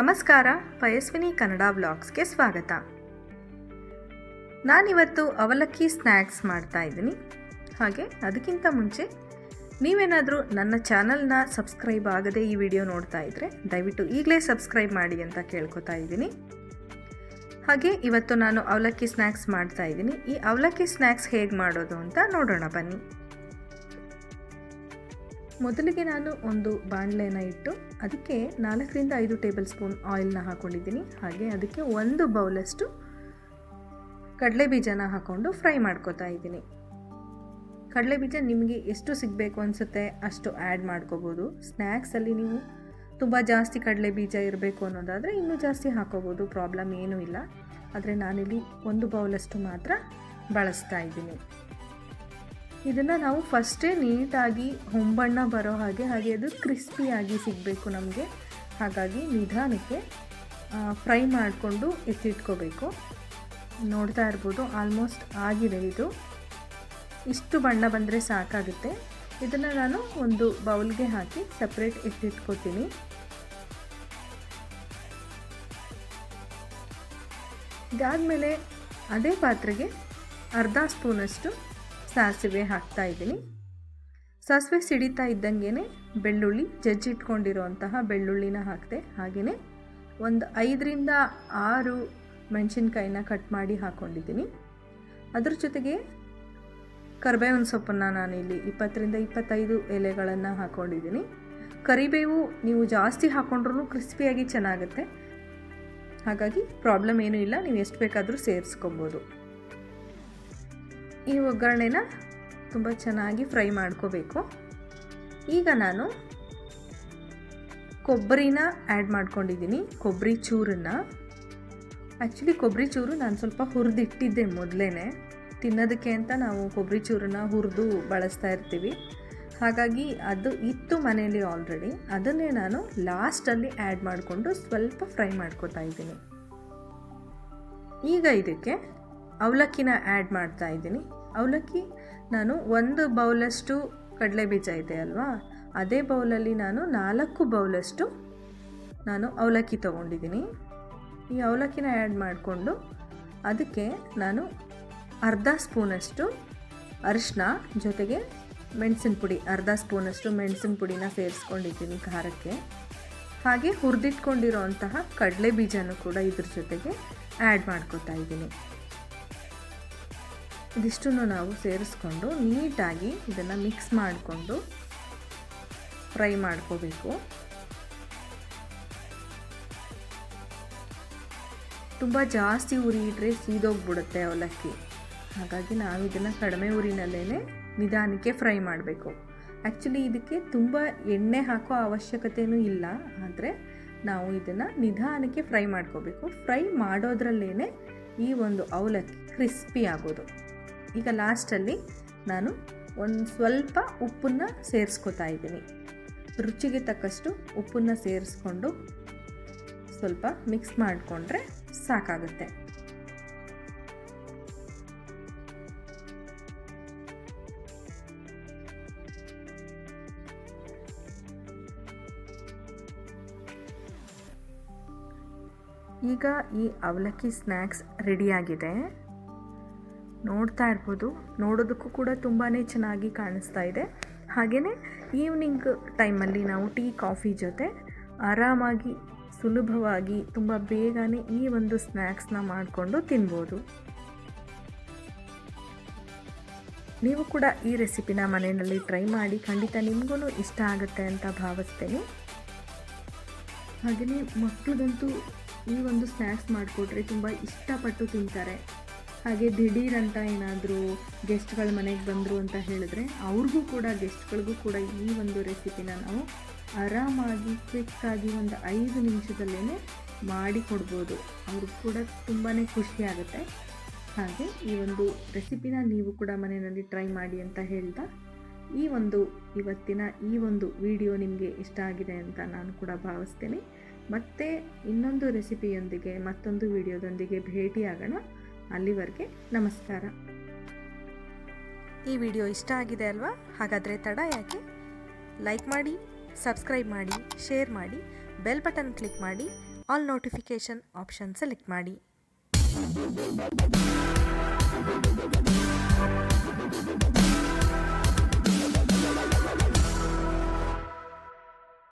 ನಮಸ್ಕಾರ, ಪಯಸ್ವಿನಿ ಕನ್ನಡ ವ್ಲಾಗ್ಸ್ಗೆ ಸ್ವಾಗತ. ನಾನಿವತ್ತು ಅವಲಕ್ಕಿ ಸ್ನ್ಯಾಕ್ಸ್ ಮಾಡ್ತಾ ಇದ್ದೀನಿ. ಹಾಗೆ ಅದಕ್ಕಿಂತ ಮುಂಚೆ ನೀವೇನಾದರೂ ನನ್ನ ಚಾನಲ್ನ ಸಬ್ಸ್ಕ್ರೈಬ್ ಆಗದೆ ಈ ವಿಡಿಯೋ ನೋಡ್ತಾ ಇದ್ದರೆ ದಯವಿಟ್ಟು ಈಗಲೇ ಸಬ್ಸ್ಕ್ರೈಬ್ ಮಾಡಿ ಅಂತ ಕೇಳ್ಕೊತಾ ಇದ್ದೀನಿ. ಹಾಗೆ ಇವತ್ತು ನಾನು ಅವಲಕ್ಕಿ ಸ್ನ್ಯಾಕ್ಸ್ ಮಾಡ್ತಾ ಇದ್ದೀನಿ. ಈ ಅವಲಕ್ಕಿ ಸ್ನ್ಯಾಕ್ಸ್ ಹೇಗೆ ಮಾಡೋದು ಅಂತ ನೋಡೋಣ ಬನ್ನಿ. ಮೊದಲಿಗೆ ನಾನು ಒಂದು ಬಾಣಲೆನ ಇಟ್ಟು ಅದಕ್ಕೆ ನಾಲ್ಕರಿಂದ ಐದು ಟೇಬಲ್ ಸ್ಪೂನ್ ಆಯಿಲ್ನ ಹಾಕ್ಕೊಂಡಿದ್ದೀನಿ. ಹಾಗೆ ಅದಕ್ಕೆ ಒಂದು ಬೌಲಷ್ಟು ಕಡಲೆ ಬೀಜನ ಹಾಕ್ಕೊಂಡು ಫ್ರೈ ಮಾಡ್ಕೋತಾ ಇದ್ದೀನಿ. ಕಡಲೆ ಬೀಜ ನಿಮಗೆ ಎಷ್ಟು ಸಿಗಬೇಕು ಅನಿಸುತ್ತೆ ಅಷ್ಟು ಆ್ಯಡ್ ಮಾಡ್ಕೋಬೋದು. ಸ್ನ್ಯಾಕ್ಸಲ್ಲಿ ನೀವು ತುಂಬ ಜಾಸ್ತಿ ಕಡಲೆ ಬೀಜ ಇರಬೇಕು ಅನ್ನೋದಾದರೆ ಇನ್ನೂ ಜಾಸ್ತಿ ಹಾಕೋಬೋದು ಪ್ರಾಬ್ಲಮ್ ಏನೂ ಇಲ್ಲ. ಆದರೆ ನಾನಿಲ್ಲಿ ಒಂದು ಬೌಲಷ್ಟು ಮಾತ್ರ ಬಳಸ್ತಾ ಇದ್ದೀನಿ. ಇದನ್ನು ನಾವು ಫಸ್ಟೇ ನೀಟಾಗಿ ಹೊಂಬಣ್ಣ ಬರೋ ಹಾಗೆ ಹಾಗೆ ಅದು ಕ್ರಿಸ್ಪಿಯಾಗಿ ಸಿಗಬೇಕು ನಮಗೆ. ಹಾಗಾಗಿ ನಿಧಾನಕ್ಕೆ ಫ್ರೈ ಮಾಡಿಕೊಂಡು ಎತ್ತಿಟ್ಕೋಬೇಕು. ನೋಡ್ತಾ ಇರ್ಬೋದು ಆಲ್ಮೋಸ್ಟ್ ಆಗಿದೆ ಇದು. ಇಷ್ಟು ಬಣ್ಣ ಬಂದರೆ ಸಾಕಾಗುತ್ತೆ. ಇದನ್ನು ನಾನು ಒಂದು ಬೌಲ್ಗೆ ಹಾಕಿ ಸಪ್ರೇಟ್ ಎತ್ತಿಟ್ಕೋತೀನಿ. ಇದಾದಮೇಲೆ ಅದೇ ಪಾತ್ರೆಗೆ ಅರ್ಧ ಸ್ಪೂನಷ್ಟು ಸಾಸಿವೆ ಹಾಕ್ತಾ ಇದ್ದೀನಿ. ಸಾಸಿವೆ ಸಿಡಿತಾ ಇದ್ದಂಗೆ ಬೆಳ್ಳುಳ್ಳಿ ಜಜ್ಜಿಟ್ಕೊಂಡಿರುವಂತಹ ಬೆಳ್ಳುಳ್ಳಿನ ಹಾಕಿದೆ. ಹಾಗೆಯೇ ಒಂದು ಐದರಿಂದ ಆರು ಮೆಣಸಿನ್ಕಾಯಿನ ಕಟ್ ಮಾಡಿ ಹಾಕ್ಕೊಂಡಿದ್ದೀನಿ ಅದ್ರ ಜೊತೆಗೆ ಕರಿಬೇವಿನ ಸೊಪ್ಪನ್ನು ನಾನಿಲ್ಲಿ ಇಪ್ಪತ್ತರಿಂದ ಇಪ್ಪತ್ತೈದು ಎಲೆಗಳನ್ನು ಹಾಕ್ಕೊಂಡಿದ್ದೀನಿ ಕರಿಬೇವು ನೀವು ಜಾಸ್ತಿ ಹಾಕ್ಕೊಂಡ್ರೂ ಕ್ರಿಸ್ಪಿಯಾಗಿ ಚೆನ್ನಾಗುತ್ತೆ. ಹಾಗಾಗಿ ಪ್ರಾಬ್ಲಮ್ ಏನೂ ಇಲ್ಲ, ನೀವು ಎಷ್ಟು ಬೇಕಾದರೂ ಸೇರಿಸ್ಕೊಬೋದು. ಈ ಒಗ್ಗರಣೆನ ತುಂಬ ಚೆನ್ನಾಗಿ ಫ್ರೈ ಮಾಡ್ಕೋಬೇಕು. ಈಗ ನಾನು ಕೊಬ್ಬರಿನ ಆ್ಯಡ್ ಮಾಡ್ಕೊಂಡಿದ್ದೀನಿ, ಕೊಬ್ಬರಿ ಚೂರನ್ನ. ಆ್ಯಕ್ಚುಲಿ ಕೊಬ್ಬರಿ ಚೂರು ನಾನು ಸ್ವಲ್ಪ ಹುರಿದಿಟ್ಟಿದ್ದೆ ಮೊದಲೇ ತಿನ್ನೋದಕ್ಕೆ ಅಂತ ನಾವು ಕೊಬ್ಬರಿ ಚೂರನ್ನ ಹುರಿದು ಬಳಸ್ತಾ ಇರ್ತೀವಿ. ಹಾಗಾಗಿ ಅದು ಇತ್ತು ಮನೆಯಲ್ಲಿ ಆಲ್ರೆಡಿ ಅದನ್ನೇ ನಾನು ಲಾಸ್ಟಲ್ಲಿ ಆ್ಯಡ್ ಮಾಡಿಕೊಂಡು ಸ್ವಲ್ಪ ಫ್ರೈ ಮಾಡ್ಕೊತಾ ಇದ್ದೀನಿ. ಈಗ ಇದಕ್ಕೆ ಅವಲಕ್ಕಿನ ಆ್ಯಡ್ ಮಾಡ್ತಾ ಇದ್ದೀನಿ. ಅವಲಕ್ಕಿ ನಾನು ಒಂದು ಬೌಲಷ್ಟು ಕಡಲೆ ಬೀಜ ಇದೆ ಅಲ್ವಾ? ಅದೇ ಬೌಲಲ್ಲಿ ನಾನು ನಾಲ್ಕು ಬೌಲಷ್ಟು ನಾನು ಅವಲಕ್ಕಿ ತೊಗೊಂಡಿದ್ದೀನಿ. ಈ ಅವಲಕ್ಕಿನ ಆ್ಯಡ್ ಮಾಡಿಕೊಂಡು ಅದಕ್ಕೆ ನಾನು ಅರ್ಧ ಸ್ಪೂನಷ್ಟು ಅರಿಶಿನ ಜೊತೆಗೆ ಮೆಣಸಿನ ಪುಡಿ, ಅರ್ಧ ಸ್ಪೂನಷ್ಟು ಮೆಣಸಿನ ಪುಡಿನ ಸೇರಿಸ್ಕೊಂಡಿದ್ದೀನಿ ಖಾರಕ್ಕೆ. ಹಾಗೆ ಹುರಿದಿಟ್ಕೊಂಡಿರೋ ಅಂತಹ ಕಡಲೆ ಬೀಜನೂ ಕೂಡ ಇದ್ರ ಜೊತೆಗೆ ಆ್ಯಡ್ ಮಾಡ್ಕೋತಾ ಇದ್ದೀನಿ. ಇದಿಷ್ಟನ್ನು ನಾವು ಸೇರಿಸ್ಕೊಂಡು ನೀಟಾಗಿ ಇದನ್ನು ಮಿಕ್ಸ್ ಮಾಡಿಕೊಂಡು ಫ್ರೈ ಮಾಡ್ಕೋಬೇಕು. ತುಂಬ ಜಾಸ್ತಿ ಉರಿ ಇಟ್ಟರೆ ಸೀದೋಗ್ಬಿಡುತ್ತೆ ಅವಲಕ್ಕಿ. ಹಾಗಾಗಿ ನಾವು ಇದನ್ನು ಕಡಿಮೆ ಉರಿನಲ್ಲೇ ನಿಧಾನಕ್ಕೆ ಫ್ರೈ ಮಾಡಬೇಕು. ಆ್ಯಕ್ಚುಲಿ ಇದಕ್ಕೆ ತುಂಬ ಎಣ್ಣೆ ಹಾಕೋ ಅವಶ್ಯಕತೆಯೂ ಇಲ್ಲ, ಆದರೆ ನಾವು ಇದನ್ನು ನಿಧಾನಕ್ಕೆ ಫ್ರೈ ಮಾಡ್ಕೋಬೇಕು. ಫ್ರೈ ಮಾಡೋದ್ರಲ್ಲೇ ಈ ಒಂದು ಅವಲಕ್ಕಿ ಕ್ರಿಸ್ಪಿ ಆಗೋದು. ಈಗ ಲಾಸ್ಟಲ್ಲಿ ನಾನು ಒಂದು ಸ್ವಲ್ಪ ಉಪ್ಪನ್ನು ಸೇರಿಸ್ಕೊತಾ ಇದ್ದೀನಿ. ರುಚಿಗೆ ತಕ್ಕಷ್ಟು ಉಪ್ಪನ್ನು ಸೇರಿಸ್ಕೊಂಡು ಸ್ವಲ್ಪ ಮಿಕ್ಸ್ ಮಾಡಿಕೊಂಡ್ರೆ ಸಾಕಾಗುತ್ತೆ. ಈಗ ಈ ಅವಲಕ್ಕಿ ಸ್ನ್ಯಾಕ್ಸ್ ರೆಡಿಯಾಗಿದೆ. ನೋಡ್ತಾ ಇರ್ಬೋದು. ನೋಡೋದಕ್ಕೂ ಕೂಡ ತುಂಬಾ ಚೆನ್ನಾಗಿ ಕಾಣಿಸ್ತಾ ಇದೆ. ಹಾಗೆಯೇ ಈವ್ನಿಂಗ್ ಟೈಮಲ್ಲಿ ನಾವು ಟೀ ಕಾಫಿ ಜೊತೆ ಆರಾಮಾಗಿ, ಸುಲಭವಾಗಿ, ತುಂಬ ಬೇಗನೆ ಈ ಒಂದು ಸ್ನ್ಯಾಕ್ಸ್ನ ಮಾಡಿಕೊಂಡು ತಿನ್ಬೋದು. ನೀವು ಕೂಡ ಈ ರೆಸಿಪಿನ ಮನೆಯಲ್ಲಿ ಟ್ರೈ ಮಾಡಿ ಖಂಡಿತ ನಿಮಗೂ ಇಷ್ಟ ಆಗುತ್ತೆ ಅಂತ ಭಾವಿಸ್ತೇನೆ. ಹಾಗೆಯೇ ಮಕ್ಕಳಿಗಂತೂ ಈ ಒಂದು ಸ್ನ್ಯಾಕ್ಸ್ ಮಾಡಿಕೊಟ್ರೆ ತುಂಬ ಇಷ್ಟಪಟ್ಟು ತಿಂತಾರೆ. ಹಾಗೆ ದಿಢೀರ್ ಅಂತ ಏನಾದರೂ ಗೆಸ್ಟ್ಗಳು ಮನೆಗೆ ಬಂದರು ಅಂತ ಹೇಳಿದ್ರೆ ಅವ್ರಿಗೂ ಕೂಡ, ಗೆಸ್ಟ್ಗಳಿಗೂ ಕೂಡ ಈ ಒಂದು ರೆಸಿಪಿನ ನಾವು ಆರಾಮಾಗಿ ಕ್ವಿಕ್ಕಾಗಿ ಒಂದು ಐದು ನಿಮಿಷದಲ್ಲೇ ಮಾಡಿ ಕೊಡ್ಬೋದು. ಅವ್ರಿಗೆ ಕೂಡ ತುಂಬಾ ಖುಷಿಯಾಗುತ್ತೆ ಹಾಗೆ ಈ ಒಂದು ರೆಸಿಪಿನ ನೀವು ಕೂಡ ಮನೆಯಲ್ಲಿ ಟ್ರೈ ಮಾಡಿ ಅಂತ ಹೇಳ್ತಾ ಈ ಒಂದು ಇವತ್ತಿನ ಈ ಒಂದು ವಿಡಿಯೋ ನಿಮಗೆ ಇಷ್ಟ ಆಗಿದೆ ಅಂತ ನಾನು ಕೂಡ ಭಾವಿಸ್ತೇನೆ. ಮತ್ತೆ ಇನ್ನೊಂದು ರೆಸಿಪಿಯೊಂದಿಗೆ ಮತ್ತೊಂದು ವಿಡಿಯೋದೊಂದಿಗೆ ಭೇಟಿಯಾಗೋಣ. ಅಲ್ಲಿವರೆಗೆ ನಮಸ್ಕಾರ. ಈ ವಿಡಿಯೋ ಇಷ್ಟ ಆಗಿದೆ ಅಲ್ವಾ? ಹಾಗಾದರೆ ತಡ ಯಾಕೆ? ಲೈಕ್ ಮಾಡಿ, ಸಬ್ಸ್ಕ್ರೈಬ್ ಮಾಡಿ, ಶೇರ್ ಮಾಡಿ, ಬೆಲ್ ಬಟನ್ ಕ್ಲಿಕ್ ಮಾಡಿ, ಆಲ್ ನೋಟಿಫಿಕೇಷನ್ ಆಪ್ಷನ್ ಸೆಲೆಕ್ಟ್ ಮಾಡಿ.